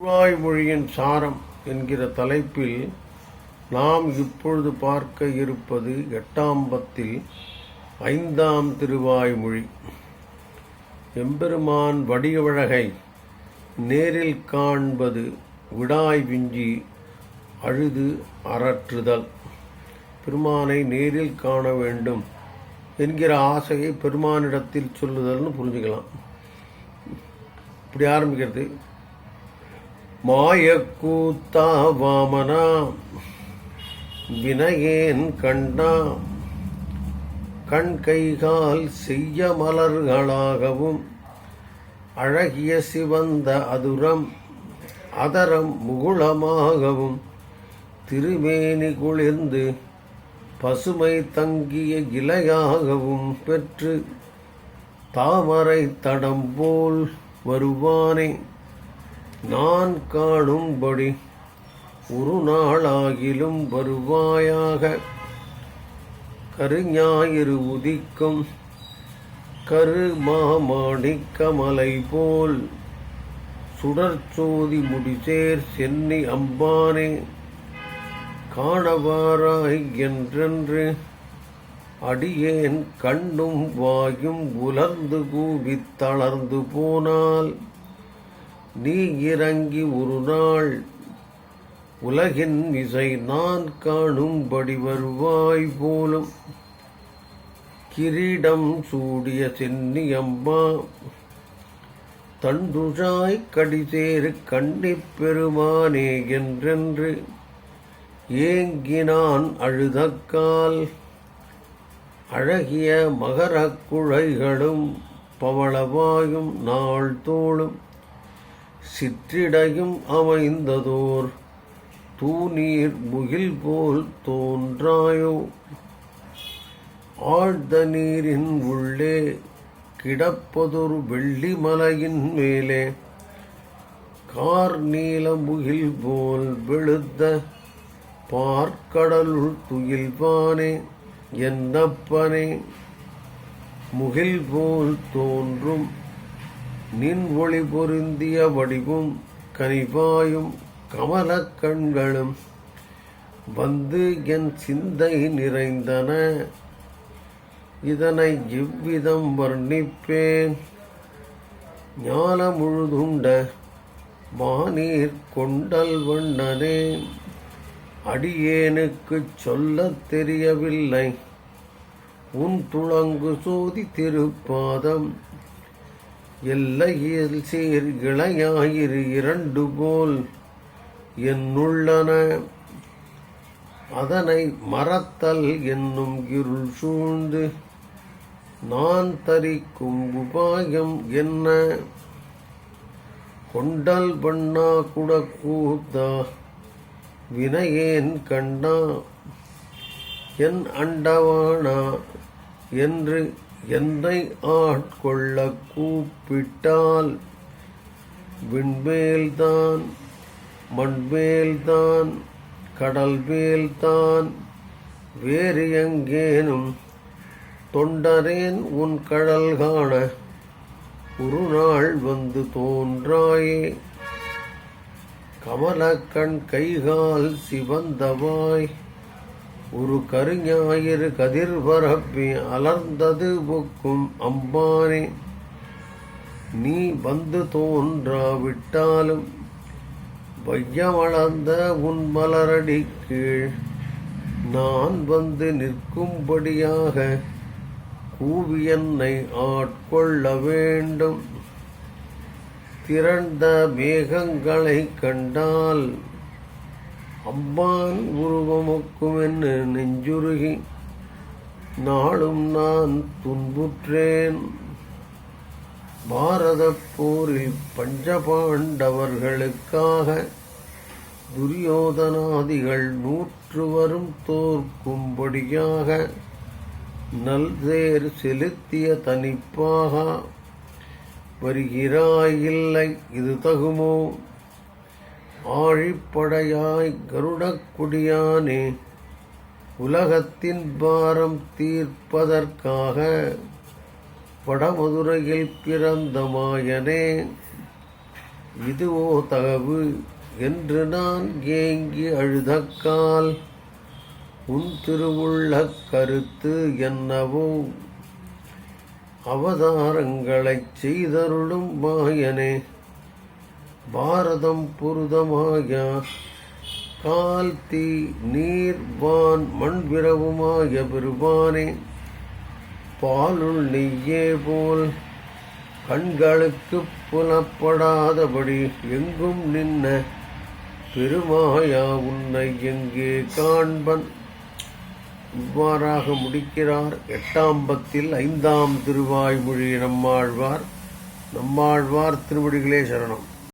திருவாய் மொழியின் சாரம் என்கிற தலைப்பில் நாம் இப்பொழுது பார்க்க இருப்பது எட்டாம் பத்தில் ஐந்தாம் திருவாய்மொழி எம்பெருமான் வடிவழகை நேரில் காண்பது விடாய் விஞ்சி அழுது அறற்றுதல். பெருமானை நேரில் காண வேண்டும் என்கிற ஆசையை பெருமானிடத்தில் சொல்லுதல்னு புரிஞ்சுக்கலாம். இப்படி ஆரம்பிக்கிறது. மாயக்கூத்தா வாமனா வினையேன் கண்ணா? கண் கைகால் செய்ய மலர்களாகவும் அழகிய சிவந்த அதுரம் அதரம் முகுளமாகவும் திருமேனி குளிர்ந்து பசுமை தங்கிய இலையாகவும் பெற்று தாமரை தடம் போல் வருவானே. நான் காணும்படி ஒரு நாளாகிலும் வருவாயாக. கருஞாயிறு உதிக்கும் கரு மாமாணிக்கமலை போல் சுடற்சோதி முடிசேர் சென்னி அம்பானே காணவாராய் என்றென்று அடியேன் கண்ணும் வாயும் உலர்ந்து கூவித் தளர்ந்து போனால் நீ இறங்கி ஒரு நாள் உலகின் இசை நான் காணும்படி வருவாய் போலும். கிரீடம் சூடிய சென்னியம்மா தண்டுழாய் கடிசேறு கண்ணிப் பெருமானே என்றென்று ஏங்கினான் அழுதக்கால். அழகிய மகரக் குழைகளும் பவளவாயும் நாள் தோளும். சிற்றிடையும் அமைந்ததோர் தூநீர் முகில் போல் தோன்றாயோ? ஆழ்ந்த நீரின் உள்ளே கிடப்பதொரு வெள்ளி மலையின் மேலே கார் நீல முகில் போல் வெளுத்த பார்க்கடலுள் துயில்வானே என்னப்பனே? முகில் போல் தோன்றும் நின் ஒளி பொருந்திய வடிவும் கனிவாயும் கமல கண்களும் வந்து என் சிந்தை நிறைந்தன. இதனை இவ்விதம் வர்ணிப்பேன்? ஞான முழுதுண்ட மானீர் கொண்டல் வண்ணனே. அடியேனுக்குச் சொல்லத் தெரியவில்லை. உன் துளங்கு சோதி திருப்பாதம் எல்லையில் சேர் இளையாயிரு இரண்டு போல் என்னுள்ளன. அதனை மறத்தல் என்னும் இருள் சூழ்ந்து நான் தரிக்கும் உபாயம் என்ன? கொண்டல் பண்ணா குடக்கூத்தா வினையேன் கண்டா என் அண்டவானா என்று என்னை ஆட்கொள்ள கூப்பிட்டால் விண்மேல்தான் மண்மேல்தான் கடல்வேல்தான் வேறு எங்கேனும் தொண்டரேன் உன் கடல் காண ஒரு நாள் வந்து தோன்றாயே. கமலக்கண் கைகால் சிவந்தவாய். ஒரு கருஞாயிறு கதிர்பரப்பி அலர்ந்தது புக்கும் அம்பானே. நீ வந்து தோன்றாவிட்டாலும் வையமளந்த உன் மலரடி கீழ் நான் வந்து நிற்கும்படியாக கூவி என்னை ஆட்கொள்ள வேண்டும். திரண்ட மேகங்களை கண்டால் அம்மான் உருவமுக்கும் என்று நெஞ்சுருகி நாளும் நான் துன்புற்றேன். பாரத போரில் பஞ்சபாண்டவர்களுக்காக துரியோதனாதிகள் நூற்று வரும் தோற்கும்படியாக நல்தேர் செலுத்திய தனிப்பாக வருகிறாயில்லை இது தகுமோ? ஆழிப்படையாய் கருடக்குடியானே உலகத்தின் பாரம் தீர்ப்பதற்காக வடமதுரையில் பிறந்த மாயனே இதுவோ தகவு என்று நான் ஏங்கி அழுதக்கால் உன் திருவுள்ள கருத்து என்னவோ? அவதாரங்களைச் செய்தருளும் மாயனே பாரதம் புருதமாய கால் தீ நீர் வான் மண் விரவுமாய பெருமானே பாலுள் நெய்யே போல் கண்களுக்கு புலப்படாதபடி எங்கும் நின்ன பெருமாயா உன்னை எங்கே காண்பன்? இவ்வாறாக முடிக்கிறார். எட்டாம் பத்தில் ஐந்தாம் திருவாய்மொழி நம்மாழ்வார். நம்மாழ்வார் திருவடிகளே சரணம்.